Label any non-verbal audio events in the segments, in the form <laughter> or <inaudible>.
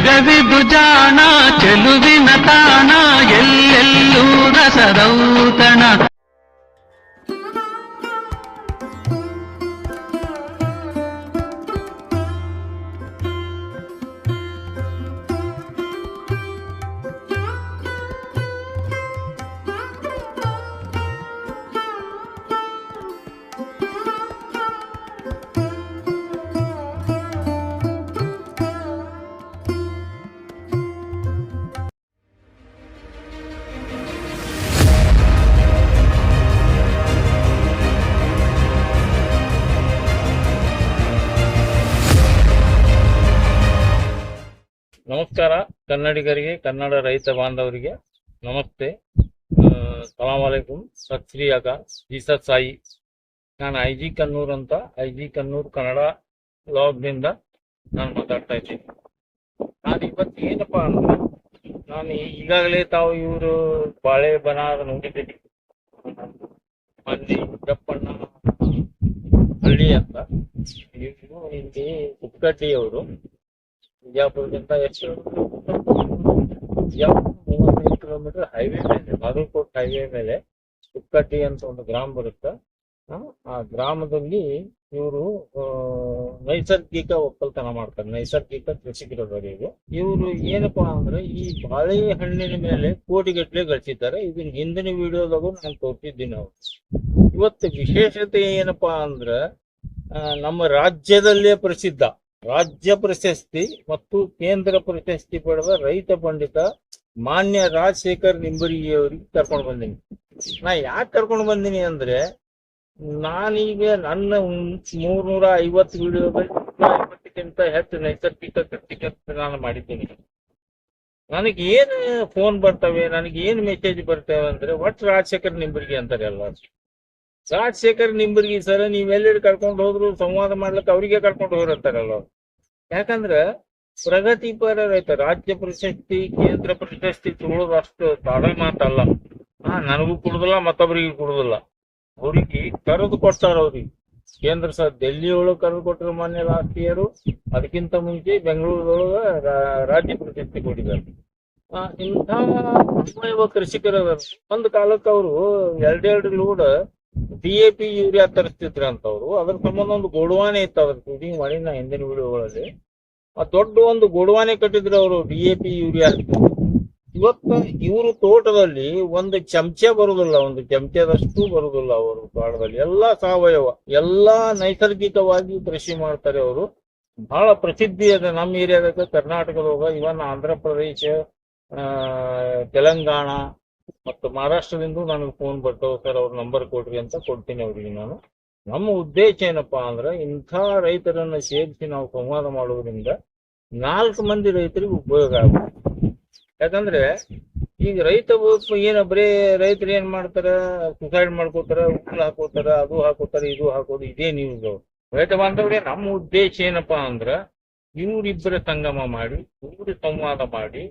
గజవి భుజాన చెలువిన తాన ఎల్లెల్లూ రసదౌతణ ಕನ್ನಡಿಗರಿಗೆ, ಕನ್ನಡ ರೈತ ಬಾಂಧವರಿಗೆ ನಮಸ್ತೆ. ಸಲಾಮ್ ಅಲೈಕುಂ ಸತ್ ಶ್ರೀ ಅಕಾಲ್ ಜೀಸಸ್ ಸಾಯಿ. ನಾನು ಐ ಜಿ ಕನ್ನೂರ್ ಅಂತ ಐ ಜಿ ಕನ್ನೂರ್ ಕನ್ನಡ ಬ್ಲಾಗ್ನಿಂದ ನಾನು ಮಾತಾಡ್ತಾ ಇದ್ದೀನಿ. ನಾನು ಇವತ್ತು ಏನಪ್ಪ ಅಂದ್ರೆ, ನಾನು ಈಗಾಗಲೇ ತಾವು ಇವರು ಬಾಳೆ ಬನಾರ ನೋಡಿದ್ದೀನಿ ಮಂದಿ ಜಪ್ಪಣ್ಣ ಹಳ್ಳಿ ಅಂತ. ಇವರು ಇಲ್ಲಿ ಅವರು. ಬಿಜಾಪುರದಿಂದ ಎಷ್ಟು ಮೂವತ್ತೈದು ಕಿಲೋಮೀಟರ್ ಹೈವೇ ಮೇಲೆ ಬಾಗಲಕೋಟ್ ಹೈವೇ ಮೇಲೆ ಕುಕ್ಕಟ್ಟಿ ಅಂತ ಒಂದು ಗ್ರಾಮ ಬರುತ್ತೆ. ಆ, ಗ್ರಾಮದಲ್ಲಿ ಇವರು ನೈಸರ್ಗಿಕ ಒಕ್ಕಲ್ತನ ಮಾಡ್ತಾರೆ. ನೈಸರ್ಗಿಕ ಕೃಷಿಕರವರು ಇವರು ಇವರು ಏನಪ್ಪಾ ಅಂದ್ರೆ ಈ ಬಾಳೆಹಣ್ಣಿನ ಮೇಲೆ ಕೋಟಿಗಟ್ಟಲೆ ಗಳಿಸಿದ್ದಾರೆ. ಇದನ್ನ ಹಿಂದಿನ ವಿಡಿಯೋದಾಗೂ ನಾನು ತೋರಿಸಿದ್ದೀನಿ ಅವರು. ಇವತ್ತು ವಿಶೇಷತೆ ಏನಪ್ಪಾ ಅಂದ್ರ ನಮ್ಮ ರಾಜ್ಯದಲ್ಲೇ ಪ್ರಸಿದ್ಧ. ರಾಜ್ಯ ಪ್ರಶಸ್ತಿ ಮತ್ತು ಕೇಂದ್ರ ಪ್ರಶಸ್ತಿ ಪಡೆದ ರೈತ ಪಂಡಿತ ಮಾನ್ಯ ರಾಜಶೇಖರ್ ನಿಂಬರಿಯವರಿಗೆ ಕರ್ಕೊಂಡು ಬಂದೀನಿ. ನಾ ಯಾಕೆ ಕರ್ಕೊಂಡು ಬಂದೀನಿ ಅಂದ್ರೆ ನಾನೀಗ ನನ್ನ ಮೂರ್ನೂರ ಐವತ್ತು ವಿಡಿಯೋದಲ್ಲಿ ಹೆಚ್ಚು ನೈಸರ್ಗಿಕ ಕೃಷಿಕ ನಾನು ಮಾಡಿದ್ದೀನಿ. ನನಗೆ ಏನು ಫೋನ್ ಬರ್ತವೆ, ನನಗೆ ಏನು ಮೆಸೇಜ್ ಬರ್ತವೆ ಅಂದ್ರೆ ಒಟ್ಟು ರಾಜಶೇಖರ್ ನಿಂಬರಿಗೆ ಅಂತಾರೆ ಎಲ್ಲ ರಾಜಶೇಖರ್ ನಿಂಬರ್ಗಿ ಸರ್ ನೀವೆಲ್ಲರೂ ಕರ್ಕೊಂಡು ಹೋದ್ರು ಸಂವಾದ ಮಾಡ್ಲಿಕ್ಕೆ ಅವರಿಗೆ ಕರ್ಕೊಂಡು ಹೋಗಿರ್ತಾರಲ್ಲ. ಯಾಕಂದ್ರ ಪ್ರಗತಿಪರ ರೈತ, ರಾಜ್ಯ ಪ್ರಶಸ್ತಿ, ಕೇಂದ್ರ ಪ್ರಶಸ್ತಿ ತಗೊಳ್ಳೋದು ಅಷ್ಟು ಸಾಧ ಮಾತಲ್ಲ. ಹಾ, ನನಗೂ ಕೊಡುದಿಲ್ಲ ಮತ್ತೊಬ್ಬರಿಗೆ ಕೊಡುದಿಲ್ಲ. ಅವ್ರಿಗೆ ಕರೆದು ಕೊಡ್ತಾರ ಅವ್ರಿಗೆ. ಕೇಂದ್ರ ಸರ್ ಡೆಲ್ಲಿ ಒಳಗೆ ಕರೆದು ಕೊಟ್ಟರು ಮೊನ್ನೆ ಲಾಸ್ಟ್ ಅದಕ್ಕಿಂತ ಮುಂಚೆ ಬೆಂಗಳೂರೊಳಗ ರಾಜ್ಯ ಪ್ರಶಸ್ತಿ ಕೊಟ್ಟಿದ್ದಾರೆ. ಇಂಥ ಕೃಷಿಕರ ಒಂದು ಕಾಲಕ್ಕೆ ಅವರು ಎರಡೆರಡು ಲೋಡ್ ಡಿ ಯೂರಿಯಾ ತರಿಸ್ತಿದ್ರ ಅಂತ ಅವರು ಅದ್ರ ಸಂಬಂಧ ಒಂದು ಗೋಡವಾನೆ ಇತ್ತು ಅದ್ರ ಶೂಟಿಂಗ್ ಮಾಡಿ ಹಿಂದಿನ ವಿಡಿಯೋಗಳಲ್ಲಿ. ಆ ದೊಡ್ಡ ಒಂದು ಗೋಡವಾನೆ ಕಟ್ಟಿದ್ರು ಅವರು ಡಿ ಎ ಪಿ ಯೂರಿಯಾ ಇವತ್ತು ಇವರು ತೋಟದಲ್ಲಿ ಒಂದು ಚಮಚೆ ಬರುದಿಲ್ಲ, ಒಂದು ಚಮಚದಷ್ಟು ಬರುದಿಲ್ಲ ಅವರು ತೋಟದಲ್ಲಿ ಎಲ್ಲಾ ಸಾವಯವ, ಎಲ್ಲಾ ನೈಸರ್ಗಿಕವಾಗಿ ಕೃಷಿ ಮಾಡ್ತಾರೆ ಅವರು. ಬಹಳ ಪ್ರಸಿದ್ಧಿ ಅದ ನಮ್ಮ ಏರಿಯಾದಾಗ ಕರ್ನಾಟಕದೊಳಗ ಇವನ್ ಆಂಧ್ರ ಪ್ರದೇಶ ತೆಲಂಗಾಣ ಮತ್ತು ಮಹಾರಾಷ್ಟ್ರದಿಂದ ನನಗೆ ಫೋನ್ ಬರ್ತಾವ ಸರ್ ಅವ್ರ ನಂಬರ್ ಕೊಡ್ರಿ ಅಂತ ಕೊಡ್ತೀನಿ ಅವ್ರಿಗೆ ನಾನು. ನಮ್ಮ ಉದ್ದೇಶ ಏನಪ್ಪಾ ಅಂದ್ರೆ ಇಂಥ ರೈತರನ್ನ ಸೇರಿಸಿ ನಾವು ಸಂವಾದ ಮಾಡೋದ್ರಿಂದ ನಾಲ್ಕು ಮಂದಿ ರೈತರಿಗೆ ಉಪಯೋಗ ಆಗುತ್ತೆ. ಯಾಕಂದ್ರೆ ಈಗ ರೈತ ಏನ ಬರೇ ರೈತರು ಏನ್ ಮಾಡ್ತಾರ ಸುಸೈಡ್ ಮಾಡ್ಕೋತಾರ ಉಪ್ಪು ಹಾಕೋತಾರ, ಅದು ಹಾಕೋತಾರ, ಇದು ಹಾಕೋದು, ಇದೇ ನ್ಯೂಸ್ ರೈತ ಬಾಂಧವ್ರೆ, ನಮ್ಮ ಉದ್ದೇಶ ಏನಪ್ಪಾ ಅಂದ್ರ ಇವರಿಬ್ಬರ ಸಂಗಮ ಮಾಡಿ, ಇವ್ರ ಸಂವಾದ ಮಾಡಿ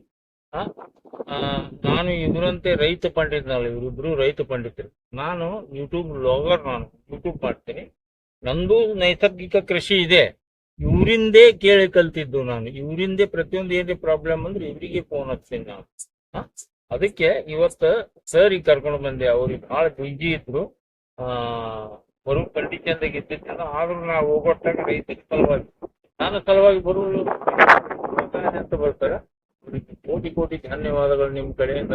ನಾನು ಇವರಂತೆ ರೈತ ಪಂಡಿತನಲ್ಲ, ಇವರಿಬ್ರು ರೈತ ಪಂಡಿತರು. ನಾನು ಯೂಟ್ಯೂಬ್ ಲೋಗರ್ ನಾನು ಯೂಟ್ಯೂಬ್ ಮಾಡ್ತೇನೆ. ನಂದು ನೈಸರ್ಗಿಕ ಕೃಷಿ ಇದೆ. ಇವರಿಂದೇ ಕೇಳಿ ಕಲ್ತಿದ್ದು ನಾನು. ಇವರಿಂದೇ ಪ್ರತಿಯೊಂದು ಏನೇ ಪ್ರಾಬ್ಲಮ್ ಅಂದ್ರೆ ಇವರಿಗೆ ಫೋನ್ ಹಚ್ತೀನಿ ನಾನು. ಅದಕ್ಕೆ ಇವತ್ತ ಸರ್ ಈಗ ಕರ್ಕೊಂಡು ಬಂದೆ. ಅವ್ರಿಗೆ ಬಹಳ ಬಿಜಿ ಇದ್ರು. ಆ, ಬರೋ ಕಂಡೀಷನ್ದಾಗ ಇದ್ದಿದ್ದ ಆದ್ರೂ ನಾವು ಹೋಗೋಟ್ಟಾಗ ರೈತರ ಸಲುವಾಗಿ. ನಾನು ಸಲುವಾಗಿ ಬರುವ ಅಂತ ಬರ್ತಾರೆ. ಅವ್ರಿಗೆ ಕೋಟಿ ಕೋಟಿ ಧನ್ಯವಾದಗಳು ನಿಮ್ ಕಡೆಯಿಂದ.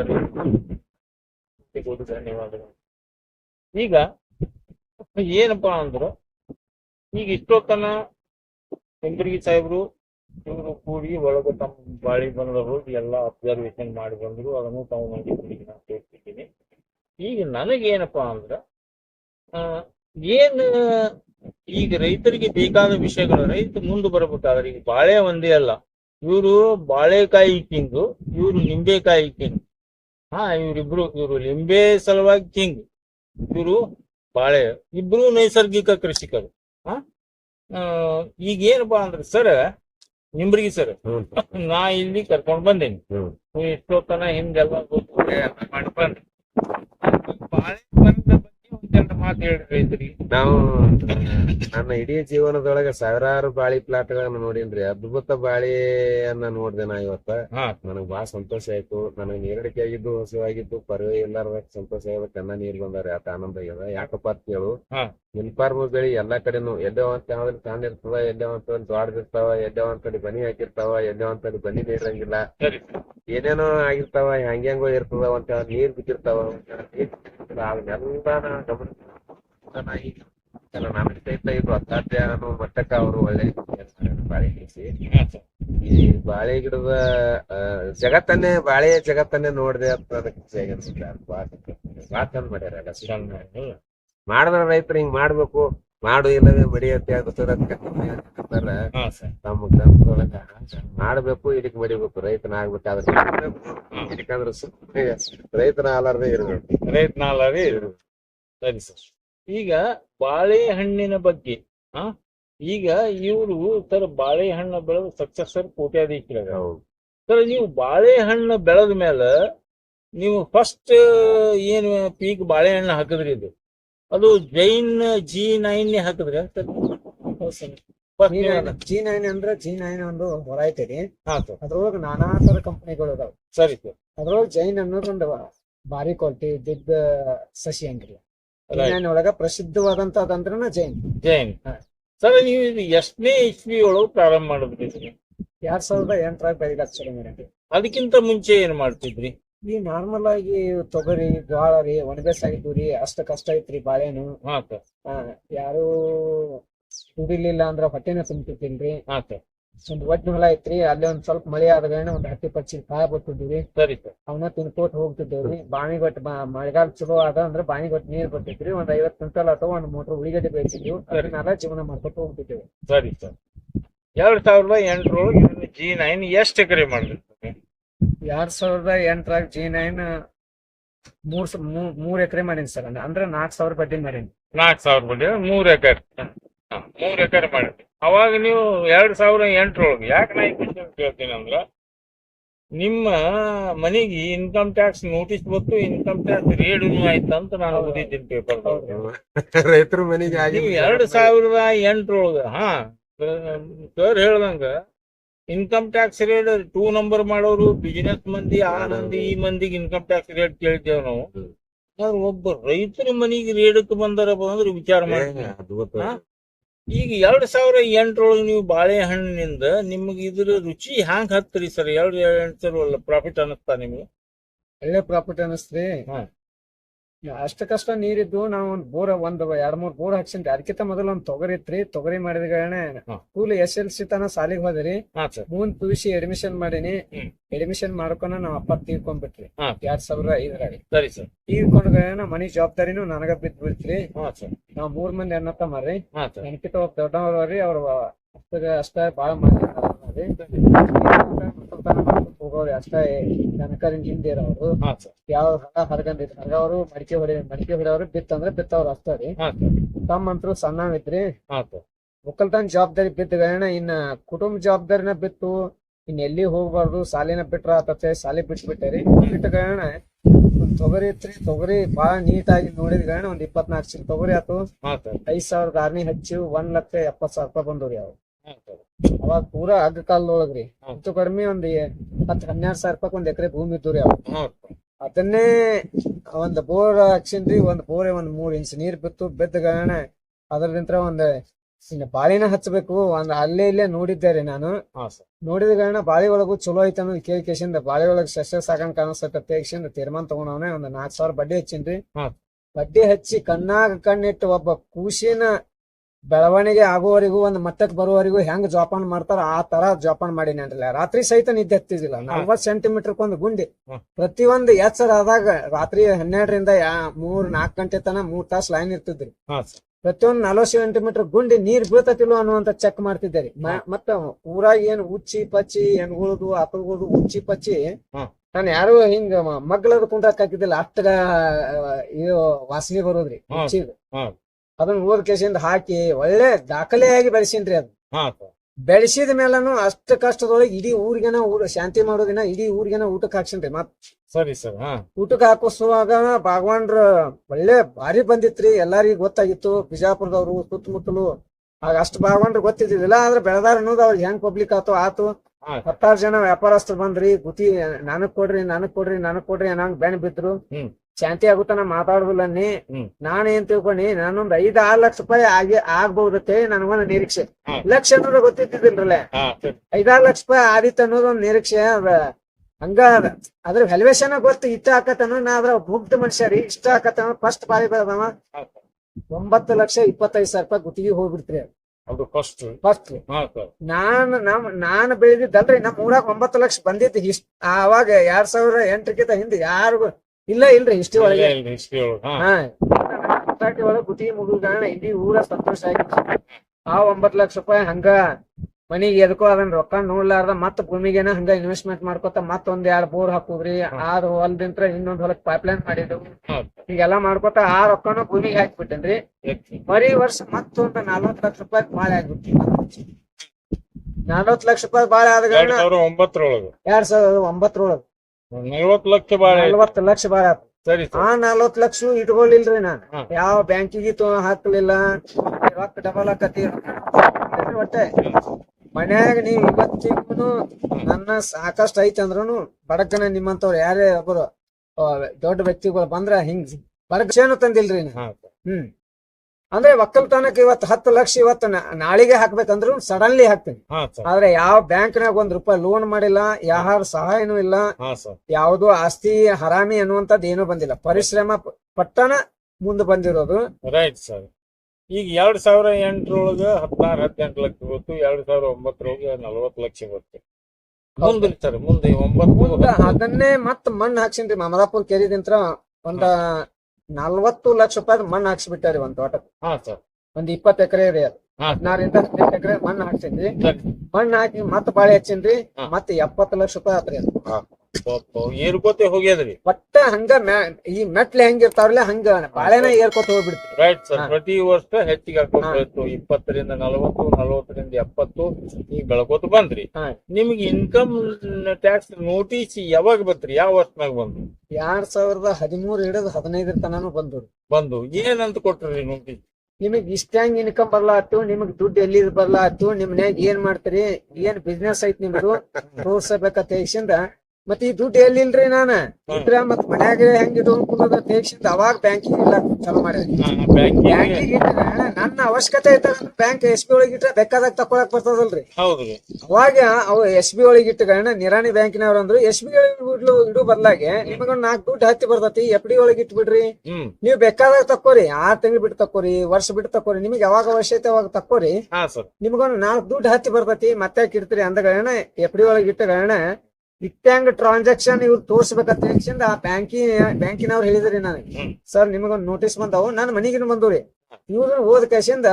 ಕೋಟಿ ಕೋಟಿ ಧನ್ಯವಾದಗಳು. ಈಗ ಏನಪ್ಪಾ ಅಂದ್ರು, ಈಗ ಇಷ್ಟೊತ್ತನ ಚಂದ್ರಗಿ ಸಾಹೇಬ್ರು ಇವರು ಕೂಡಿ ಒಳಗೆ ತಮ್ಮ ಬಾಳಿ ಬಂದ ಹೋಗಿ ಎಲ್ಲ ಅಬ್ಸರ್ವೇಷನ್ ಮಾಡಿ ಬಂದ್ರು, ಅದನ್ನು ತಾವು ನೋಡಿ ನಾನು ಸೇರ್ತಿದ್ದೀನಿ ಈಗ ನನಗೇನಪ್ಪಾ ಅಂದ್ರ ಏನ್ ಈಗ ರೈತರಿಗೆ ಬೇಕಾದ ವಿಷಯಗಳು, ರೈತ ಮುಂದೆ ಬರ್ಬೇಕಾದ್ರೆ ಈಗ ಬಾಳೆ ಒಂದೇ ಅಲ್ಲ. ಇವರು ಬಾಳೆಕಾಯಿ ಕಿಂಗ್ ಇವರು ನಿಂಬೆಕಾಯಿ ಕಿಂಗ್. ಹಾ ಇವ್ರಿಬ್ರು ಇವರು ಲಿಂಬೆ ಸಲುವಾಗಿ ಕಿಂಗ್. ಇವರು ಬಾಳೆ ಇಬ್ರು ನೈಸರ್ಗಿಕ ಕೃಷಿಕರು. ಹಾ ಈಗ ಏನಪ್ಪಾ ಅಂದ್ರೆ ಸರ್ ನಿಮ್ರಿಗೆ ಸರ್ ನಾ ಇಲ್ಲಿ ಕರ್ಕೊಂಡ್ ಬಂದೇನಿ. ಎಷ್ಟೋ ತನ ಹಿಂದೆಲ್ಲ ಮಾಡ್ಕೊಂಡು ಬಾಳೆ ಮಾತು ನಾವು ನನ್ನ ಇಡೀ ಜೀವನದೊಳಗ ಸಾವಿರಾರು ಬಾಳಿ ಪ್ಲಾಟ್ಗಳನ್ನ ನೋಡಿನ್ರಿ. ಅದ್ಭುತ ಬಾಳಿಯನ್ನ ನೋಡ್ದೆ ನಾ ಇವತ್ತ. ನನಗ್ ಬಾಳ ಸಂತೋಷ ಆಯ್ತು. ನನಗ್ ನೀರಡಿಕೆ ಆಗಿದ್ದು ಹಸಿವಾಗಿದ್ದು ಪರವೆ ಇಲ್ಲಾರ್ದ ಸಂತೋಷ ಆಗ ಚೆನ್ನ ನೀರ್ ಬಂದಾರ ಆತ ಆನಂದ ಆಗ್ಯದ. ಯಾಕಪ್ಪ ಅಂತ ಕೇಳು. ಹಾ. ನಿಲ್ಪಾರ್ಮ ಬೆಳಿ ಎಲ್ಲಾ ಕಡೆನು ಎಲ್ಲೋ ಒಂದ್ ಯಾವ್ದ್ರ ಸಣ್ಣ ಇರ್ತದ ಎಲ್ಲೋ ಒಂದ್ ಇರ್ತಾವ ಎಲ್ಲೋ ಒಂದ್ ಕಡೆ ಬನಿ ಹಾಕಿರ್ತಾವ ಎಲ್ಲೋ ಒಂದ್ ಕಡೆ ಬನಿ ನೀರಂಗಿಲ್ಲ ಏನೇನೋ ಆಗಿರ್ತಾವ ಹೆಂಗ್ಯಾಂಗೋ ಇರ್ತದ ಒಂದ್ ನೀರ್ ಬಿದ್ದಿರ್ತಾವ. ಒಂದ್ ನೀರ್ ಬಿದ್ದಿರ್ತಾವ. ಅವನ್ನೆಲ್ಲಾನ ಗಮನಿಸಿ ನಾ ಈಗ ಎಲ್ಲ ನನ್ನ ಸಹಿತ ಇದು ಅಸಾಧ್ಯ ಅನ್ನೋ ಮಟ್ಟಕ್ಕ ಅವರು ಒಳ್ಳೆ ಬಾಳೆ ಹಾ ಸರ್ ಈ ಬಾಳೆ ಗಿಡದ ಜಗತ್ತನ್ನೇ ಬಾಳೆ ಜಗತ್ತನ್ನೇ ನೋಡ್ದೆ ಅಂತ ನನಗೆ ಬಾಳ ಬಾಳ ಚಂದ ಮಾಡ್ಯಾರ ಎಲ್ಲ. ಮಾಡಿದ್ರ ರೈತರು ಹಿಂಗ್ ಮಾಡ್ಬೇಕು ಮಾಡು ಇಲ್ಲವೇ ಮಡಿ ಅಂತ ಹೇಳ್ತಾರ ತಮ್ಮ ಗ್ರಂಥದೊಳಗ ಮಾಡ್ಬೇಕು ಇದಕ್ ಮಡಿಬೇಕು ರೈತನ ಆಗ್ಬೇಕಾದ್ರೆ ಇದಕ್ಕಂದ್ರ ರೈತನ ಆಲಾರ್ದೆ ಇರ್ಬೇಕು ರೈತನ ರೈತ ನಾಲರಿ ಸರಿ ಸರ್ ಈಗ ಬಾಳೆಹಣ್ಣಿನ ಬಗ್ಗೆ ಹಾ ಈಗ ಇವರು ಸರ್ ಬಾಳೆಹಣ್ಣು ಬೆಳೆದ ಸಕ್ಸಸ್ ಕೋಟ್ಯಾಧೀಶರಾಗ ಹೌದು. ಸರ್ ನೀವು ಬಾಳೆಹಣ್ಣು ಬೆಳೆದ ಮೇಲೆ ನೀವು ಫಸ್ಟ್ ಏನು ಪೀಕ್ ಬಾಳೆಹಣ್ಣು ಹಾಕಿದ್ರಿ ಇದು? ಅದು ಜೈನ್ ಜಿ ನೈನ್ ಹಾಕಿದ್ರಿ ಜಿ ನೈನ್ ಅಂದ್ರೆ ಜಿ ನೈನ್ ಒಂದು ಹೊರೈತೆ ರೀ ಹಾ ಸರ್. ಅದ್ರೊಳಗ ನಾನಾ ತರ ಕಂಪನಿಗಳು ಅದಾವ ಸರಿ ಸರ್. ಅದ್ರೊಳಗ ಜೈನ್ ಅನ್ನೋದೊಂದು ಬಾರಿ ಭಾರಿ ಕ್ವಾಲಿಟಿ ದಿಗ್ ಸಸಿ ಅಂಗ್ರಿ ಒಳಗ ಪ್ರಸಿದ್ಧವಾದಂತ ಒಳಗ ಜೈನ್. ಜೈನ್. ಸರ್ ನೀವು ಇದು ಎಷ್ಟನೇ ಇಸ್ವಿ ಒಳಗೆ ಪ್ರಾರಂಭ ಮಾಡಿದ್ರಿ? ಎರಡ್ ಸಾವಿರದ ಎಂಟರಾಗ ಬೆಳಿಗ್ಗೆ ಶುರು ಮಾಡ್ಯಾನ್ರಿ ಅದಕ್ಕಿಂತ ಮುಂಚೆ ಏನ್ ಮಾಡ್ತಿದ್ರಿ? ಈ ನಾರ್ಮಲ್ ಆಗಿ ತೊಗರಿ ಜ್ವಾಳ ರೀ ಒಣಬೇಸ ಆಗಿದ್ವು ರೀ ಅಷ್ಟ ಕಷ್ಟ ಐತ್ರಿ ಆ, ಯಾರು ದುಡಿಲಿಲ್ಲ ಅಂದ್ರ ಹೊಟ್ಟೆನ ತುಂಬ್ತಿರ್ತೀನ್ರಿ. ರೀ ಸರ್. ಒಂದ್ ಒಟ್ಟ ಹೊಲ ಐತ್ರಿ ಅಲ್ಲಿ ಒಂದ್ ಸ್ವಲ್ಪ ಮಳಿ ಆದ ಒಂದ್ ಹತ್ತಿ ಪಚ್ಚಿ ಕಾಯ ಬರ್ತಿದ್ವಿ ಸರಿ ಸರ್. ಅವನ್ನ ತಿನ್ಕೋಟ್ ಹೋಗ್ತಿದ್ದೇವ್ರಿ. ಬಾವಿ ಗೊಟ್ಟ ಮಳೆಗಾಲ ಚಲೋ ಆದ ಅಂದ್ರ ಬಾವಿ ಗೊಟ್ಟ ನೀರ್ ಬರ್ತಿದ್ರಿ ಒಂದ್ ಐವತ್ ಕ್ವಿಂಟಲ್ ಅಥವಾ ಒಂದ್ ಮೋಟರ್ ಉಳಿಗಡ್ಡೆ ಬೆಳಿತಿದ್ವಿ ಅದನ್ನೆಲ್ಲ ಜೀವನ ಮಾಡ್ಕೊತ ಹೋಗ್ತಿದ್ದೇವೆ ಸರಿ ಸರ್. ಎರಡ್ ಸಾವಿರದ ಎಂಟರೊಳಗೆ ಜಿ ನೈನ್ ಎಷ್ಟ್ ಎಕರೆ ಮಾಡಿದ್ರಿ ಎರಡ್ ಸಾವಿರದ ಎಂಟರಾಗ ಜಿ ನೈನ್ ಮೂರ್ ಮೂರ್ ಎಕರೆ ಮಾಡೀನಿ ಸರ್. ಅಂದ್ರೆ ನಾಲ್ಕ್ ಸಾವಿರ ಬಡ್ಡಿ ಮಾಡೀನಿ. ನಾಲ್ಕ್ ಸಾವಿರ ಬಡ್ಡಿ ಮೂರ್ ಎಕರೆ. ಮೂರ್ ಎಕರೆ ಮಾಡಿದ್ರಿ. ಅವಾಗ ನೀವು ಎರಡ್ ಸಾವಿರ ಎಂಟರೊಳಗೆ ಯಾಕೆ ನಾ ಈ ಕೇಳ್ತೀನಿ ಅಂದ್ರ ನಿಮ್ಮ ಮನೆಗೆ ಇನ್ಕಮ್ ಟ್ಯಾಕ್ಸ್ ನೋಟಿಸ್ ಬಂತು ಇನ್ಕಮ್ ಟ್ಯಾಕ್ಸ್ ರೇಡ್ ಅಂತ ನಾನು ಓದಿದ್ದೀನಿ ಪೇಪರ್ ರೈತರ ಮನೆಗೆ ನೀವು ಎರಡು ಸಾವಿರದ ಎಂಟರೊಳಗ ಹಾ ಸರ್ ಹೇಳ್ದಂಗ income tax rate two number ಮಾಡೋರು ಬಿಸಿನೆಸ್ ಮಂದಿ ಆ ಮಂದಿ ಈ ಮಂದಿಗೆ ಇನ್ಕಮ್ ಟ್ಯಾಕ್ಸ್ ರೇಟ್ ಕೇಳ್ತೇವ್ ನಾವು. ಒಬ್ಬ ರೈತರ ಮನೆಗೆ ರೇಡಕ್ಕೆ ಬಂದಾರಪ್ಪ ಅಂದ್ರೆ ವಿಚಾರ ಮಾಡಿ? ಈಗ ಎರಡ್ ಸಾವಿರ ಎಂಟರೊಳಗೆ ನೀವು ಬಾಳೆಹಣ್ಣಿನಿಂದ ನಿಮಗೆ ಇದ್ರ ರುಚಿ ಹ್ಯಾಂಗ್ ಹತ್ತರಿ ಸರ್? ಎರಡ್ ಎಂಟು ಪ್ರಾಫಿಟ್ ಅನ್ನಿಸ್ತಾ ನಿಮ್ಗೆ? ಒಳ್ಳೆ ಪ್ರಾಫಿಟ್ ಅನಸ್ತ್ರಿ ಅಷ್ಟ ಕಷ್ಟ ನೀರಿದ್ದು ನಾವು ಒಂದ್ ಬೋರ್ ಒಂದ್ ಎರಡ್ ಮೂರ್ ಬೋರ್ ಹಾಕ್ಸಿನ್ರಿ. ಅದಕ್ಕಿಂತ ಮೊದಲ ಒಂದ್ ತೊಗರಿ ಇತ್ರಿ. ತೊಗರಿ ಮಾಡಿದ್ಗಳೇ. ಸ್ಕೂಲ್ ಎಸ್ ಎಲ್ ಸಿ ತನ ಸಾಲಿಗೆ ಹೋದ್ರಿ. ಮೂನ್ ಪಿ ಯು ಸಿ ಅಡ್ಮಿಷನ್ ಮಾಡೀನಿ. ಅಡ್ಮಿಷನ್ ಮಾಡ್ಕೊಂಡ ನಾವ್ ಅಪ್ಪ ತೀರ್ಕೊಂಡ್ಬಿಟ್ರಿ. ಎರಡ್ ಸಾವಿರದ ಐದರಾಗ ಸರಿ ಸರ್. ತೀರ್ಕೊಂಡ್ಗಳೇನ ಮನಿ ಜವಾಬ್ದಾರಿನೂ ನನಗ ಬಿದ್ದ್ ಬಿಡ್ತ್ರಿ ನಾವ್ ಮೂರ್ ಮಂದಿ ಅನ್ನತ್ತ ಮಾರ್ರಿ. ನನಕಿತ ಒಬ್ಬ ದೊಡ್ಡವ್ರಿ ಅವ್ರ ಅಷ್ಟೇ ಅಷ್ಟ ಬಾಳ ಮಾಡಿ ಹೋಗೋರಿ ಅಷ್ಟೇ ದನಕರಿನ ಹಿಂದೆ ಇರೋರು ಹಾ ಸರ್. ಯಾವ ಹಣ ಹರಗಂದಿದ್ರು ಅವರು ಮಡಿಕೆ ಹೊಡಿ ಮಡಿಕೆ ಹೊಡೆಯವರು ಬಿತ್ತಂದ್ರೆ ಬಿತ್ತವ್ರು ಅಷ್ಟ. ರೀ ಹಾ ಸರ್. ತಮ್ಮಂತ್ರು ಸಣ್ಣವಿದ್ರಿ. ಹಾ ಸರ್. ಒಕ್ಕಲ್ತನ ಜವಾಬ್ದಾರಿ ಬಿದ್ದಗಳೇನ ಇನ್ನ ಕುಟುಂಬ ಜವಾಬ್ದಾರಿನ ಬಿತ್ತು ಇನ್ ಎಲ್ಲಿ ಹೋಗ್ಬಾರ್ದು ಸಾಲಿನ ಬಿಟ್ರ ಆತತೆ ಸಾಲಿ ಬಿಟ್ಬಿಟ್ಟರಿ. ಬಿಟ್ಟಗಳನ್ನ ತೊಗರಿ ಇತ್ರಿ. ತೊಗರಿ ಬಾಳ ನೀಟಾಗಿ ನೋಡಿದ್ಗಣ ಒಂದ್ ಇಪ್ಪತ್ನಾಲ್ಕು ಚೀಲ ತೊಗರಿ ಆತು. ಹಾ ಸರ್. ಐದ್ ಸಾವಿರದ ಆರ್ನಿ ಹಚ್ಚಿ ಒಂದ್ ಲಕ್ಷ ಎಪ್ಪತ್ ಸಾವಿರ ರೂಪಾಯಿ ಬಂದವ್ರಿ ಹಾ ಸರ್. ಅವಾಗ ಪೂರಾ ಅಗ್ಗ ಕಾಲದೊಳಗ್ರಿ. ಹೆಚ್ಚು ಕಡಿಮೆ ಒಂದ್ ಹತ್ ಹನ್ನೆರಡ್ ಸಾವಿರ ರೂಪಾಯಿ ಒಂದ್ ಎಕರೆ ಭೂಮಿ ಇದ್ದವ್ರಿ ರೀ ಅದನ್ನೇ ಒಂದ್ ಬೋರ್ ಹಾಕ್ಸಿನ್ರಿ ಒಂದ್ ಬೋರ್ ಒಂದ್ ಮೂರ್ ಇಂಚ್ ನೀರ್ ಬಿತ್ತು ಬಿದ್ದಗಳೇನ ಅದರದಿಂತ್ರ ಒಂದ್ ಬಾಳಿನ ಹಚ್ಚಬೇಕು ಒಂದ್ ಅಲ್ಲೇ ಇಲ್ಲೇ ನೋಡಿದ್ದೆ ರೀ ನಾನು. ನೋಡಿದ ಕಾರಣ ಬಾಳಿ ಒಳಗು ಚಲೋ ಐತೆ ಅನ್ನೋದು ಕೇಳಿ ಕೇಸಿಂದ ಬಾಳಿ ಒಳಗ್ ಸಸ್ಯ ಸಾಕಂಗ್ ಕಾಣಿಸ್ತ ತೆಗಿಸಿಂದ ತೀರ್ಮಾನ ತಗೊಂಡವನೇ ಒಂದ್ ನಾಲ್ಕ್ ಸಾವಿರ ಬಡ್ಡಿ ಹಚ್ಚಿನ್ರಿ ಬಡ್ಡಿ ಹಚ್ಚಿ ಕಣ್ಣಾಗ ಕಣ್ಣಿಟ್ಟು ಒಬ್ಬ ಕೂಸಿನ ಬೆಳವಣಿಗೆ ಆಗುವವರೆಗೂ ಒಂದು ಮತ್ತಕ್ಕೆ ಬರುವವರೆಗೂ ಹೆಂಗ್ ಜೋಪಾನ ಮಾಡ್ತಾರ ಆ ತರ ಜೋಪಾನ ಮಾಡಿನಂದ್ರಲ್ಲ ರಾತ್ರಿ ಸಹಿತ ನಿದ್ದೆ ಹತ್ತಿದಿಲ್ಲ. ನಲ್ವತ್ ಸೆಂಟಿಮೀಟರ್ ಒಂದ್ ಗುಂಡಿ. ಪ್ರತಿಯೊಂದು ಎಚ್ಚರ ಆದಾಗ ರಾತ್ರಿ ಹನ್ನೆರಡರಿಂದ ಮೂರ್ ನಾಲ್ಕ್ ಗಂಟೆ ತನ ಮೂರ್ ತಾಸ್ ಲೈನ್ ಇರ್ತಿದ್ರಿ. ಪ್ರತಿಯೊಂದು ನಲ್ವತ್ ಸೆಂಟಿಮೀಟರ್ ಗುಂಡಿ ನೀರ್ ಬೀಳ್ತತಿಲ್ವ ಅನ್ನುವಂತ ಚೆಕ್ ಮಾಡ್ತಿದ್ದೇರಿ. ಮತ್ತ ಊರಾಗ ಏನ್ ಉಚ್ಚಿ ಪಚ್ಚಿ ಹೆಣ್ಗುಳದು ಆಕಳುಗಳದು ಉಚ್ಚಿ ಪಚ್ಚಿ. ನಾನು ಯಾರು ಹಿಂಗ ಮಗ್ಲದ ಕುಂಟಾಕ್ ಹಾಕಿದ್ದಿಲ್ಲ. ಅಷ್ಟಗ ಇದು ವಾಸನೆ ಬರೋದ್ರಿ. ಉಚ್ಚಿದು. ಅದನ್ನ ಊರ್ ಕೇಸಿಂದ ಹಾಕಿ ಒಳ್ಳೆ ದಾಖಲೆಯಾಗಿ ಬೆಳೆಸಿನ್ರಿ ಅದು. ಹಾ. ಬೆಳೆಸಿದ ಮೇಲನು ಅಷ್ಟ ಕಷ್ಟದೊಳಗೆ ಇಡೀ ಊರಿಗೆನ ಊಟ ಶಾಂತಿ ಮಾಡೋದಿನ ಇಡೀ ಊರಿಗೆನ ಊಟಕ್ಕೆ ಹಾಕ್ಸನ್ರಿ ಮತ್. ಸರಿ ಸರ್ ಹಾ. ಊಟಕ್ಕೆ ಹಾಕಿಸುವಾಗ ಭಾಗವಾನ್ರ ಒಳ್ಳೆ ಭಾರಿ ಬಂದಿತ್ರಿ ಎಲ್ಲಾರಿಗೂ ಗೊತ್ತಾಗಿತ್ತು. ಬಿಜಾಪುರದವ್ರು ಸುತ್ತಮುತ್ತಲು. ಆಗ ಅಷ್ಟು ಭಗವಾನ್ರ ಗೊತ್ತಿದ್ದಿಲ್ಲ ಆದ್ರೆ ಬೆಳೆದಾರ ಅನ್ನೋದು ಅವ್ರಿಗೆ ಹೆಂಗ್ ಪಬ್ಲಿಕ್ ಆತು ಆತು. ಹತ್ತಾರು ಜನ ವ್ಯಾಪಾರಸ್ಥರು ಬಂದ್ರಿ ಗುತಿ ನನಗ್ ಕೊಡ್ರಿ ನನಗ್ ಕೊಡ್ರಿ ನನಗ್ ಕೊಡ್ರಿ ಅನ್ನಂಗ್ ಬೆನ್ ಬಿದ್ರು. ಶಾಂತಿ ಆಗುತ್ತಾನ ನೀ ಹ್ಮ್. ನಾನ್ ಏನ್ ತಿಳ್ಕೊಂಡಿ. ನಾನೊಂದ್ ಐದ್ ಆರ್ ಲಕ್ಷ ರೂಪಾಯಿ ಆಗಿ ಆಗ್ಬಹುದತ್ತೆ ನನಗೊಂದ್ ನಿರೀಕ್ಷೆ. ಲಕ್ಷ ಅನ್ನೋದು ಗೊತ್ತಿದ್ದಿಲ್ರಲ್ಲ ಐದಾರ್ ಲಕ್ಷ ರೂಪಾಯಿ ಆದಿತ್ತು ಅನ್ನೋದು ಒಂದ್ ನಿರೀಕ್ಷೆ. ಅದ ಹಂಗ ಅದ. ಅದ್ರ ವ್ಯಾಲ್ಯೂಯೇಷನ್ ಗೊತ್ತು ಇಷ್ಟ ಆಕತ್ತನ ನಾ ಅದ್ರ ಮುಗ್ಧ ಮನುಷ್ಯ ರೀ. ಇಷ್ಟ ಆಕತ್ತನ ಫಸ್ಟ್ ಬಾರಿ ಬರದವ. ಒಂಬತ್ತು ಲಕ್ಷ ಇಪ್ಪತ್ತೈದು ಸಾವಿರ ರೂಪಾಯಿ ಗುತ್ತಿಗೆ ಹೋಗ್ಬಿಡ್ತ್ರಿ ಅದು. ಫಸ್ಟ್ ಫಸ್ಟ್ ನಾನ್ ನಮ್ ನಾನ್ ಬೆಳೆದಿದ್ದಲ್ರಿ. ನಮ್ ಊರಾಗ ಒಂಬತ್ತು ಲಕ್ಷ ಬಂದಿತ್ತು. ಇಷ್ಟ ಅವಾಗ ಎರಡ್ ಸಾವಿರ ಎಂಟಕ್ಕಿಂತ ಹಿಂದೆ ಯಾರಿಗೂ ಇಲ್ಲ ಇಲ್ರಿ ಹಿಸ್ಟ್ರಿ ಒಳಗೆ. ಹಿಸ್ಟ್ರಿ ಒಳಗೆ ಹಾ. ಹಾ. ಸೊಸೈಟಿ ಒಳಗ ಗುತ್ತಿಗೆ ಮುಗಿದ ಇಡೀ ಊರ ಸಂತೋಷ ಆಗಿತ್ತು ಆ ಒಂಬತ್ ಲಕ್ಷ ರೂಪಾಯಿ ಹಂಗ ಮನಿಗೆ ಎದಕ್ಕೋ ಅದನ್ನ ರೊಕ್ಕ ನೋಡ್ಲಾರ್ದ ಮತ್ತ ಭೂಮಿಗೆನ ಹಂಗ ಇನ್ವೆಸ್ಟ್ಮೆಂಟ್ ಮಾಡ್ಕೊತ ಮತ್ತ ಒಂದ್ ಎರಡ್ ಬೋರ್ ಹಾಕುದ್ರಿ. ಆದ್ ಹೊಲದಿಂತ್ರ ಇನ್ನೊಂದ್ ಹೊಲಕ್ ಪೈಪ್ ಲೈನ್ ಮಾಡಿದ್ದು ಹೀಗೆಲ್ಲಾ ಮಾಡ್ಕೊತ ಆ ರೊಕ್ಕನ ಭೂಮಿಗೆ ಹಾಕ್ಬಿಟ್ಟೇನ್ರಿ. ಬರೀ ವರ್ಷ ಮತ್ತೊಂದ್ ನಲ್ವತ್ ಲಕ್ಷ ರೂಪಾಯಿ ಬಾಳೆ ಆಗ್ಬಿಟ್ಟು. ನಲ್ವತ್ ಲಕ್ಷ ರೂಪಾಯಿ ಬಾಳ ಆದ ಕಾರಣ ಎರಡ್ ಸಾವಿರದ ಒಂಬತ್ತರೊಳಗ ನಲ್ವತ್ತು ಲಕ್ಷ ಬಾಳೆ ಆಯ್ತು. ನಲ್ವತ್ ಲಕ್ಷ ಬಾಳ ಸರಿ ಆ ನಲ್ವತ್ ಲಕ್ಷ ಇಟ್ಕೊಳ್ಳಿಲ್ರಿ ನಾನ್. ಯಾವ ಬ್ಯಾಂಕಿಗೆ ಹಾಕಲಿಲ್ಲ ಹಾಕ್ಲಿಲ್ಲ ರೊಕ್ಕ ಡಬಲ್ ಆಕತಿ ಒಟ್ಟೆ. ಮನ್ಯಾಗ ನೀವ್ ಇವತ್ತಿಗೂ ನನ್ನ ಸಾಕಷ್ಟು ಐತಿ ಅಂದ್ರೂನು ಬಡಕನ ನಿಮ್ಮಂತವ್ರು ಯಾರೇ ಒಬ್ಬರು ದೊಡ್ಡ ವ್ಯಕ್ತಿಗಳು ಬಂದ್ರ ಹಿಂಗ್ ಬಡಕೇನು ತಂದಿಲ್ರಿ ಹ್ಮ್. ಅಂದ್ರೆ ಒಕ್ಕಲ್ತನಕ್ಕೆ ಇವತ್ತು ಹತ್ತು ಲಕ್ಷ ಇವತ್ತು ನಾಳಿಗೆ ಹಾಕ್ಬೇಕಂದ್ರು ಸಡನ್ಲಿ ಹಾಕ್ತೀನಿ. ಆದ್ರೆ ಯಾವ ಬ್ಯಾಂಕ್ನಾಗ ಒಂದ್ ರೂಪಾಯಿ ಲೋನ್ ಮಾಡಿಲ್ಲ ಯಾರ ಸಹಾಯನೂ ಇಲ್ಲ ಯಾವ್ದು ಆಸ್ತಿ ಹರಾಮಿ ಅನ್ನುವಂತದ್ದು ಏನೂ ಬಂದಿಲ್ಲ. ಪರಿಶ್ರಮ ಪಟ್ಟಣ ಮುಂದೆ ಬಂದಿರೋದು. ರೈಟ್ ಸರ್ ಈಗ ಎರಡ್ ಸಾವಿರ ಎಂಟರೊಳಗ ಹದಿನಾರು ಹದಿನೆಂಟು ಲಕ್ಷ ಗೊತ್ತು ಎರಡ್ ಸಾವಿರ ಒಂಬತ್ತರೊಳಗ ನಲ್ವತ್ತು ಲಕ್ಷ ಗೊತ್ತು. ಮುಂದೆ ಸರ್ ಮುಂದೆ ಒಂಬತ್ತು ಅದನ್ನೇ ಮತ್ತೆ ಮಣ್ಣು ಹಾಕ್ಸಿನ್ರಿ ಮಮದಾಪುರ್ ಕೆರಿದಿಂತ್ರ ಒಂದ ನಲ್ವತ್ತು ಲಕ್ಷ ರೂಪಾಯಿ ಮಣ್ಣು ಹಾಕ್ಸ್ಬಿಟ್ಟಾರಿ ಒಂದ್ ತೋಟಕ್ಕೆ ಹಾ ಸರ್. ಒಂದ್ ಇಪ್ಪತ್ತು ಎಕರೆ ರೀ ಅದು. ಹಾ ಹದಿನಾರಿಂದ ಹದಿನೆಂಟು ಎಕರೆ ಮಣ್ಣು ಹಾಕ್ಸಿನ್ರಿ ಸರಿ. ಮಣ್ಣು ಹಾಕಿ ಮತ್ತೆ ಬಾಳೆ ಹಚ್ಚಿನ್ರಿ ಹಾ. ಮತ್ ಎಪ್ಪತ್ತು ಲಕ್ಷ ರೂಪಾಯಿ ಆತ್ರಿ ಅದು. ಏರ್ಕೋತೆ ಹೋಗ್ಯದ್ರಿ ಒಟ್ಟ ಹಂಗ ಈ ಮೆಟ್ಲೆ ಹೆಂಗಿರ್ತಾವ್ರಲ್ಲ ಹಂಗ ಬಾಳೆನ ಏರ್ಕೊತ ಹೋಗ್ಬಿಡ್ತಿ. ರೈಟ್ ಸರ್ ಪ್ರತಿ ವರ್ಷ ಹೆಚ್ಚಿಗೆ ಹಾಕೋತ. ಹೋಯ್ತು ಇಪ್ಪತ್ತರಿಂದ ನಲವತ್ತು ನಲವತ್ತರಿಂದ ಎಪ್ಪತ್ತು ಈಗ ಬೆಳ್ಕೋತ ಬಂದ್ರಿ. ನಿಮ್ಗೆ ಇನ್ಕಮ್ ಟ್ಯಾಕ್ಸ್ ನೋಟಿಸ್ ಯಾವಾಗ ಬಂತ್ರಿ? ಯಾವ ವರ್ಷನಾಗ ಬಂದ್ರು ಎರಡ್ ಸಾವಿರದ ಹದಿಮೂರು ಹಿಡಿದು ಹದಿನೈದರ ತನಾನು ಬಂದ್ರು ಬಂದು. ಏನಂತ ಕೊಟ್ರಿ ನೋಟಿಸ್ ನಿಮಗ್ ಇಷ್ಟ ಹೆಂಗ್ ಇನ್ಕಮ್ ಬರ್ಲಾತು ನಿಮಗ್ ದುಡ್ಡು ಎಲ್ಲಿ ಬರ್ಲಾತು ನಿಮ್ ಮನ್ಯಾಗ ಏನ್ ಮಾಡ್ತೀರಿ ಏನ್ ಬಿಸ್ನೆಸ್ ಐತಿ ನಿಮ್ದು? ತೋರ್ಸಬೇಕಂತ ಮತ್ ಈ ದುಡ್ಡು ಎಲ್ಲಿಲ್ರಿ ನಾನ? ಇದ್ರ ಮತ್ ಮನ್ಯಾಗ ಹೆಂಗ್ ಇಟ್ಕೊಂಡ್ ತೇಗ್ಸಿಂದ ಅವಾಗ ಬ್ಯಾಂಕಿಂಗ್ ಇಲ್ಲ ಚಾಲೂ ಮಾಡಿದ್ರಿ ಬ್ಯಾಂಕಿಂಗ್ ಇಟ್ರ ನನ್ನ ಅವಶ್ಯಕತೆ ಇದ್ದಾಗ ಬ್ಯಾಂಕ್ ಎಸ್ ಬಿ ಒಳಗೆ ಇಟ್ರೆ ಬೇಕಾದಾಗ ತಕೊಳಕ್ ಬರ್ತದಲ್ರಿ. ಅವಾಗ ಅವ್ ಎಸ್ ಬಿ ಒಳಗೆ ಇಟ್ಟಗಣ ನಿರಾಣಿ ಬ್ಯಾಂಕಿನವ್ರ ಅಂದ್ರು ಎಸ್ ಬಿ ಒಳಗೆ ಇಡು ಬರ್ಲಾಗೆ ನಿಮಗೊಂದ್ ನಾಲ್ಕು ದುಡ್ಡು ಹತ್ತಿ ಬರ್ತತಿ ಎಫ್ ಡಿ ಒಳಗೆ ಇಟ್ಬಿಡ್ರಿ. ನೀವ್ ಬೇಕಾದಾಗ ತಕ್ಕೋರಿ ಆರ್ ತಿಂಗಳು ಬಿಟ್ಟು ತಕ್ಕೋರಿ ವರ್ಷ ಬಿಟ್ಟು ತಕ್ಕೋರಿ ನಿಮಗೆ ಯಾವಾಗ ಅವಶ್ಯಕತೆ ಅವಾಗ ತಕ್ಕೋರಿ. ನಿಮಗೊಂದ್ ನಾಲ್ಕು ದುಡ್ಡು ಹತ್ತಿ ಬರ್ತತಿ ಮತ್ತೆ ಇಡ್ತೀರಿ ಅಂದ್ರೆ ಎಫ್ ಡಿ ಒಳಗೆ ಇಟ್ಟಗಳನ್ನ ಇಟ್ಟಂಗ ಟ್ರಾನ್ಸಾಕ್ಷನ್ ಇವ್ರು ತೋರ್ಸ್ಬೇಕಂತ ಹೇಳಿಸಿಂದ ಆ ಬ್ಯಾಂಕಿ ಬ್ಯಾಂಕಿನವ್ರು ಹೇಳಿದ್ರಿ ನನಗೆ. ಸರ್ ನಿಮಗೊಂದು ನೋಟಿಸ್ ಬಂದಾವು. ನನ್ನ ಮನಿಗಿನ ಬಂದವ್ರಿ. ಇವ್ರು ಹೋದ ಕಸಿಂದ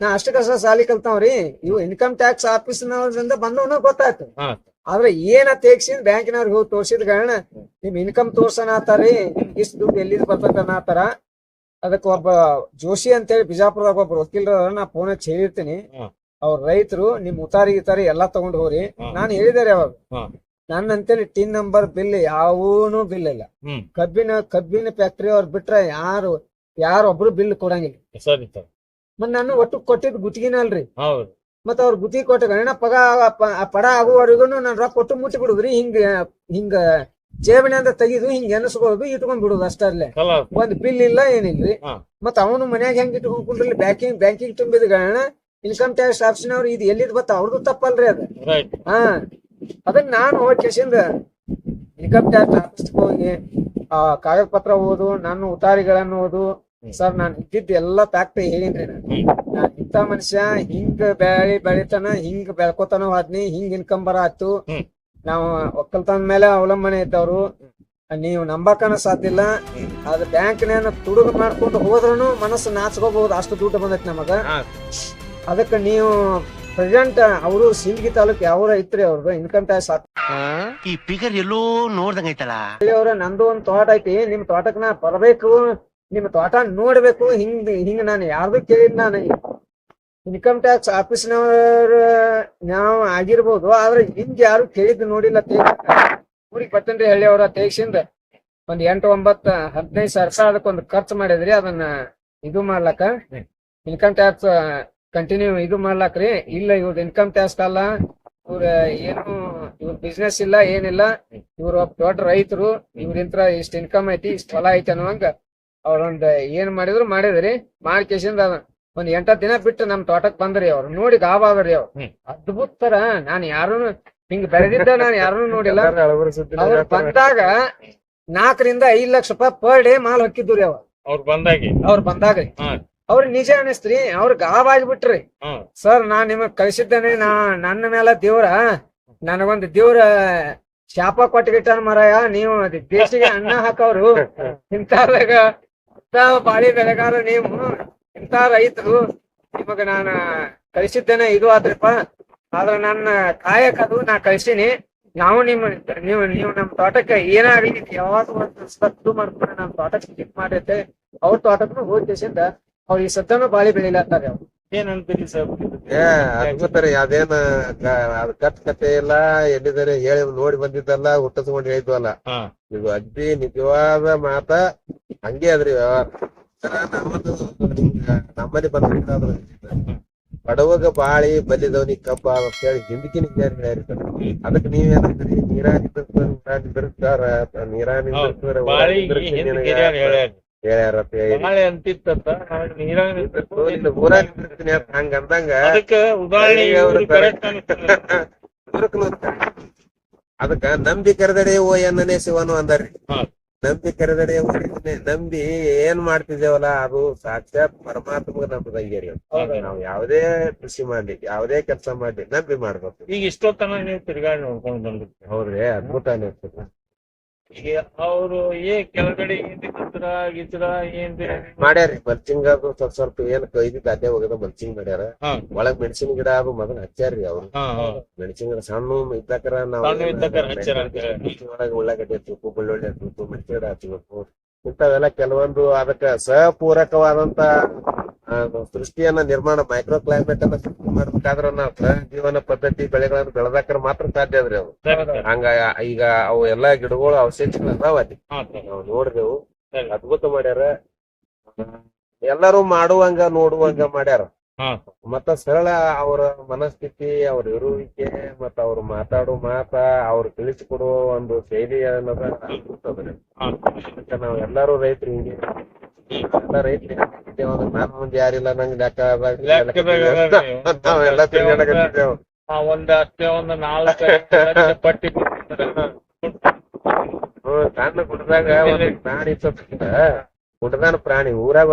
ನಾ ಅಷ್ಟ ಕಷ್ಟ ಸಾಲಿ ಕಲ್ತಾವ್ರಿ. ಇವು ಇನ್ಕಮ್ ಟ್ಯಾಕ್ಸ್ ಆಫೀಸ್ನವ್ರಿಂದ ಬಂದವನ ಗೊತ್ತಾಯ್ತು. ಆದ್ರೆ ಏನ ತೇಗ್ಸಿಂದ ಬ್ಯಾಂಕಿನವ್ರಿಗೆ ಹೋಗಿ ತೋರ್ಸಿದ ಕಾರಣ ನಿಮ್ ಇನ್ಕಮ್ ತೋರ್ಸನ ಆತಾರಿ ಇಷ್ಟ ದುಡ್ಡು ಎಲ್ಲಿದ್ ಬರ್ತೈತೆ ಅದಕ್ಕ ಅದಕ್ಕೆ ಒಬ್ಬ ಜೋಶಿ ಅಂತೇಳಿ ಬಿಜಾಪುರದಾಗ ಒಬ್ಬ ವಕೀಲರ ನಾ ಫೋನ್ ಹಚ್ಚಿ ಹೇಳಿರ್ತೀನಿ. ಅವ್ರ ರೈತರು ನಿಮ್ ಉತಾರಿ ಗಿತಾರಿ ಎಲ್ಲಾ ತಗೊಂಡ್ ಹೋಗ್ರಿ. ನಾನು ಹೇಳಿದಾರೆ ಅವಾಗ. ಹ್ಮ್. ನನ್ನ ಅಂತೇಳಿ ಟಿನ್ ನಂಬರ್ ಬಿಲ್ ಯಾವೂನು ಬಿಲ್ ಇಲ್ಲ ಹ್ಮ್. ಕಬ್ಬಿನ ಕಬ್ಬಿನ ಫ್ಯಾಕ್ಟ್ರಿ ಅವ್ರು ಬಿಟ್ರೆ ಯಾರು ಯಾರೊಬ್ರು ಬಿಲ್ ಕೊಡಂಗಿಲ್ಲ. ಸರಿ ಸರ್. ಮತ್ ನಾನು ಒಟ್ಟು ಕೊಟ್ಟಿದ್ ಗುತ್ತಿಗೆನ ಅಲ್ರಿ. ಹೌದು. ಮತ್ತ ಅವ್ರ ಗುತ್ತಿಗೆ ಕೊಟ್ಟ ಗಣ ಪಗ ಪ- ಆ ಪಡ ಆಗುವವರೆಗೂ ನಾನು ರೊಕ್ಕ ಕೊಟ್ಟು ಮುಟ್ಟಿ ಬಿಡುದ್ರಿ. ಹಿಂಗ ಹಿಂಗ ಜೇಬಣಿ ಅಂತ ತೆಗಿದು ಹಿಂಗ ಎನಸ್ಕೊಳ್ಳೋದು ಇಟ್ಕೊಂಡ್ ಬಿಡುದು ಅಷ್ಟಲ್ಲೇ ಅಲ್ಲೇ. ಒಂದ್ ಬಿಲ್ ಇಲ್ಲ ಏನಿಲ್ರಿ. ಹಾ. ಮತ್ತ ಅವನು ಮನ್ಯಾಗ ಹೆಂಗ್ ಇಟ್ಕೊಂಡ್ ಬ್ಯಾಂಕಿಂಗ್ ಬ್ಯಾಂಕಿಂಗ್ ತುಂಬಿದ ಗಣ ಇನ್ಕಮ್ ಟ್ಯಾಕ್ಸ್ ಆಫೀಸ್ನವ್ರು ಇದು ಎಲ್ಲಿದ್ ಬತ್ತ ಅವ್ರದ್ದು ತಪ್ಪಲ್ರಿ ಅದು. ರೈಟ್ ಹಾ. ಅದನ್ನ ನಾನು ಕೆಸಿಂದ ಇನ್ಕಮ್ ಟ್ಯಾಕ್ಸ್ ಆಫೀಸ್ಗೆ ಹೋಗಿ ಆ ಕಾಗದ ಪತ್ರ ಓದು ನನ್ನ ಉತಾರಿಗಳನ್ನು ಓದು ಸರ್ ನಾನು ಇದ್ದಿದ್ದ ಎಲ್ಲ ಫ್ಯಾಕ್ಟ್ರಿ ಹೇಳಿನ್ರಿ ನಾನು. ನಾನ್ ಇಂಥ ಮನುಷ್ಯ ಹಿಂಗ್ ಬೆಳಿ ಬೆಳಿತಾನ ಹಿಂಗ್ ಬೆಳ್ಕೊತಾನ ಹೋದ್ನಿ ಹಿಂಗ್ ಇನ್ಕಮ್ ಬರ ಆತು ಹ್ಮ್. ನಾವು ಒಕ್ಕಲ್ತನ ಮೇಲೆ ಅವಲಂಬನೆ ಇದ್ದವ್ರು. ನೀವು ನಂಬಕನ ಸಾಧ್ಯ ಇಲ್ಲ. ಅದ್ ಬ್ಯಾಂಕ್ನೇನ ತುಡುಗ ಮಾಡ್ಕೊಂಡು ಹೋದ್ರೂ ಮನಸ್ಸು ನಾಚ್ಕೋಬಹುದು ಅಷ್ಟು ದುಡ್ಡು ಬಂದೈತಿ ನಮಗ. ಅದಕ್ಕೆ ನೀವು ಪ್ರೆಸೆಂಟ್ ಅವರು ಸಿಂಧಗಿ ತಾಲೂಕ್ ಯಾವ ಐತ್ರಿ ಅವ್ರದ್ದು ಇನ್ಕಮ್ ಟ್ಯಾಕ್ಸ್ ಈ ಫಿಗರ್ ಎಲ್ಲೋ ನೋಡ್ದಂಗೈತಲ್ಲ ಅವ್ರ ನಂದು ಒಂದ್ ತೋಟ ಐತಿ ನಿಮ್ ತೋಟಕ್ ನಾ ಬರ್ಬೇಕು ನಿಮ್ ತೋಟ ನೋಡ್ಬೇಕು ಹಿಂಗ್ ಹಿಂಗ್ ನಾನು ಯಾರ್ದು ಕೇಳಿದ್ ನಾನು. ಇನ್ಕಮ್ ಟ್ಯಾಕ್ಸ್ ಆಫೀಸ್ನವ್ರ ನಾವ್ ಆಗಿರ್ಬೋದು ಆದ್ರೆ ಹಿಂಗ್ ಯಾರು ಕೇಳಿದ್ ನೋಡಿಲ್ಲ ಊರಿಗೆ ಬರ್ತೇನ್ರಿ ಹಳ್ಳಿ ಅವ್ರ ತೇಗ್ಸಿಂದ ಒಂದ್ ಎಂಟು ಒಂಬತ್ತ ಹದಿನೈದು ಸಾವಿರ ರೂಪಾಯಿ ಅದಕ್ಕೊಂದು ಖರ್ಚು ಮಾಡಿದ್ರಿ ಅದನ್ನ ಇದು ಮಾಡ್ಲಕ್ಕ. ಇನ್ಕಮ್ ಟ್ಯಾಕ್ಸ್ ಕಂಟಿನ್ಯೂ ಇದು ಮಾಡ್ಲಾಕ್ರಿ. ಇಲ್ಲ ಇವ್ರ ಇನ್ಕಮ್ ಟ್ಯಾಕ್ಸ್ ಅಲ್ಲ ಇವ್ರ ಏನು ಇವ್ರ ಬಿಸ್ನೆಸ್ ಇಲ್ಲ ಏನಿಲ್ಲ. ಇವ್ರ ದೊಡ್ಡ ರೈತರು ಇವ್ರಿಂತ್ರ ಇಷ್ಟ ಇನ್ಕಮ್ ಐತಿ ಇಷ್ಟ ಫಲ ಐತಿ ಅನ್ನುವಂಗ ಅವ್ರೊಂದ್ ಏನ್ ಮಾಡಿದ್ರು ಮಾಡಿದ್ರಿ. ಮಾಡ್ಕೇಶಿಂದ ಒಂದ್ ಎಂಟತ್ ದಿನ ಬಿಟ್ಟು ನಮ್ ತೋಟಕ್ ಬಂದ್ರಿ ಅವ್ರು. ನೋಡಿ ಗಾಬಾದ್ರಿ ಅವ್ರು. ಅದ್ಭುತ ತರ ನಾನ್ ಯಾರನ್ನು ಹಿಂಗ್ ಬೆಳೆದಿದ್ದ ನಾನ್ ಯಾರನ್ನು ನೋಡಿಲ್ಲ. ಅವ್ರು ಬಂದಾಗ ನಾಲ್ಕರಿಂದ ಐದ್ ಲಕ್ಷ ರೂಪಾಯಿ ಪರ್ ಡೇ ಮಾಲ್ ಹಾಕಿದ್ರು ರೀ ಅವ ಅವ್ರು ಬಂದಾಗ? ಅವ್ರು ಬಂದಾಗ. ಅವ್ರ ನಿಜ ಅನಿಸ್ತ್ರಿ ಅವ್ರ ಗಾಬ್ ಆಗ್ಬಿಟ್ರಿ. ಸರ್ ನಾ ನಿಮಗ್ ಕಳಿಸಿದ್ದೇನೆ ನಾ ನನ್ನ ಮೇಲೆ ದೇವ್ರ ನನಗೊಂದು ದೇವ್ರ ಶಾಪ ಕೊಟ್ಟಗಿಟ್ಟ ಮರಾಯ ನೀವು ಅದ್ ದೇಶಿಗೆ ಅನ್ನ ಹಾಕವ್ರು. ಇಂತಾದಾಗ ಇಂಥ ಬಾಳಿ ಬೆಳೆಗಾರ ನೀವು ಇಂತ ರೈತರು ನಿಮಗ ನಾನ ಕಳಿಸಿದ್ದೇನೆ ಇದು ಆದ್ರಪ್ಪ. ಆದ್ರ ನನ್ನ ಕಾಯಕ ಅದು ನಾ ಕಳ್ಸೀನಿ. ನಾವು ನಿಮ್ಮ ನೀವು ನೀವು ನಮ್ ತೋಟಕ್ಕೆ ಏನಾಗ್ಲಿ ಯಾವಾಗ ಒಂದು ಸದ್ದು ಮಾಡ್ಕೊಂಡು ನಮ್ ತೋಟಕ್ಕೆ ಕ್ಲಿಕ್ ಮಾಡೈತೆ ಅವ್ರ ತೋಟಕ್ಕೂ ಹೋಗ್ತಿಸಿಂದ ಅವ್ರ ಈ ಸದ್ದನು ಬಾಳಿ ಬೆಳಿಲತ್ತಾರೆ ಅವ್ರು. ಏನಂತೀರಿ ಸರ್ ಏ ಅದ್ಭುತ ರೀ ಅದೇನ ಅದ್ ಕಟ್ ಕತೆ ಇಲ್ಲ ಎಲ್ಲಿದ್ದಾರೆ ಹೇಳಿ ನೋಡಿ ಬಂದಿದ್ದಲ್ಲ ಹುಟ್ಟಿಸ್ಕೊಂಡು ಹೇಳಿದ್ವಲ್ಲ. ಇದು ಅಗ್ದಿ ನಿಜವಾದ ಮಾತ ಹಂಗೆ ಅದ್ರಿ ವ್ಯವಹಾರ. ನಮ್ಮಲ್ಲಿ ಬಂದ್ಬಿಟ್ಟಾದ್ರ ಬಡವಗ ಬಾಳಿ ಬಲ್ಲಿದವನಿಗೆ ಕಬ್ಬ ಅಂತ ಹೇಳಿ ಹಿಂದಕಿನ ಹೇಳ್ತಾರೆ ಅದಕ್ಕೆ ನೀವೇನಂತೀರಿ ನೀರಾಗಿ ನೀರಾಗಿ ಬಿರುತ್ತಾರ ಅಂತಿತ್ತಂತ ಊರಾಗ ಅಂತ ಹಂಗ ಅಂದಂಗ <laughs> ಅದಕ್ಕ ಉದಾಹರಣೆ ನಂಬಿ ಕರೆದಡೆ ಓ ಎನ್ನನೇ ಶಿವನು ಅಂದಾರಿ. ನಂಬಿ ಕರೆದಡೆ ನಂಬಿ ಏನ್ ಮಾಡ್ತಿದ್ದೇವಲ್ಲ ಅದು ಸಾಕ್ಷಾತ್ ಪರಮಾತ್ಮ ನಂಬದಂಗೇರಿ. ನಾವು ಯಾವುದೇ ಕೃಷಿ ಮಾಡ್ಲಿ ಯಾವುದೇ ಕೆಲಸ ಮಾಡ್ಲಿ ನಂಬಿ ಮಾಡ್ಬೇಕು. ಈಗ ಇಷ್ಟೊತ್ತನ ನೀವು ತಿರ್ಗಾಡಿ ನೋಡ್ಕೊಂಡು ಬಂದ್ರಿ ಹೌದ್ರಿ ಅದ್ಭುತ ಅನಿಸ್ತದ ಈಗ ಅವ್ರು ಏ ಕೆಳಗಡೆ ಏನಿದ್ರ ಗಿತ್ರ ಏನ್ ಮಾಡ್ಯಾರಿ ಮಲ್ಚಿಂಗ್ ಅದು ಸ್ವಲ್ಪ ಸ್ವಲ್ಪ ಏನ್ ಕೈದಿದ್ದ ಅದೇ ಹೋಗದ ಮಲ್ಚಿಂಗ್ ಮಾಡ್ಯಾರ. ಒಳಗ್ ಮೆಣಸಿನ ಗಿಡ ಅದು ಮೊದಲ ಹಚ್ಚಾರ್ರಿ ಅವ್ರು. ಮೆಣಸಿನ ಗಿಡ ಸಣ್ಣ ಇದ್ದಾಕರ ನಾವ್ ಒಳಗ ಉಳ್ಳಾಗಡ್ಡಿ ಹಚ್ಚಬೇಕು ಬೆಳ್ಳುಳ್ಳಿ ಹಚ್ಚಬೇಕು ಮೆಣಸಿನ ಗಿಡ ಹಚ್ಚಬೇಕು ಇಂಥವೆಲ್ಲ ಕೆಲವೊಂದು ಅದಕ್ಕ ಸಪೂರಕವಾದಂತ ಸೃಷ್ಟಿಯನ್ನ ನಿರ್ಮಾಣ ಮೈಕ್ರೋ ಕ್ಲೈಮೇಟ್ ಅನ್ನ ಸೃಷ್ಟಿ ಮಾಡ್ಬೇಕಾದ್ರ ನಾವು ಜೀವನ ಪದ್ಧತಿ ಬೆಳೆಗಳನ್ನ ಬೆಳೆದಾಕರ ಮಾತ್ರ ಸಾಧ್ಯ ಅದ್ರಿ ಅವು ಹಂಗ ಈಗ ಅವು ಎಲ್ಲಾ ಗಿಡಗಳು ಅವಶೇಷಗಳು ಅದಾವ ಅಲ್ಲಿ. ನಾವು ನೋಡಿದೆವು. ಅದ್ಭುತ ಮಾಡ್ಯಾರ. ಎಲ್ಲರೂ ಮಾಡುವಂಗ ನೋಡುವಂಗ ಮಾಡ್ಯಾರ. ಹಾ ಮತ್ತ ಸರಳ ಅವರ ಮನಸ್ಥಿತಿ ಅವ್ರ ಇರುವಿಕೆ ಮತ್ತ ಅವ್ರು ಮಾತಾಡೋ ಮಾತ ಅವ್ರು ತಿಳಿಸಿಕೊಡುವ ಒಂದು ಶೈಲಿ ಅನ್ನೋದ ಅದ್ಭುತ ಅದ್ರಿ. ಹಾ ಅದಕ್ಕ ನಾವ್ ಎಲ್ಲಾರು ರೈತರು ಹಿಂಗೆ ಎಲ್ಲ ರೈತರು ನನ್ನ ಮುಂದೆ ಯಾರಿಲ್ಲ ನಂಗೆ ಲೆಕ್ಕ. ನಾವೆಲ್ಲ ತಿರ್ಗಾಡಕತ್ತಿದ್ದೇವು ಆ ಒಂದ್ ಅಷ್ಟೇ ಒಂದ್ ನಾಲ್ಕು ಲಕ್ಷ ಪಟ್ಟಿ. ಹ್ಮ್ ಸಣ್ಣ ಗುಡ್ಡದಾಗ ಒಂದು ಪ್ರಾಣಿ ಸತ್ತ ಗುಡ್ಡದಾನ ಪ್ರಾಣಿ ಊರಾಗ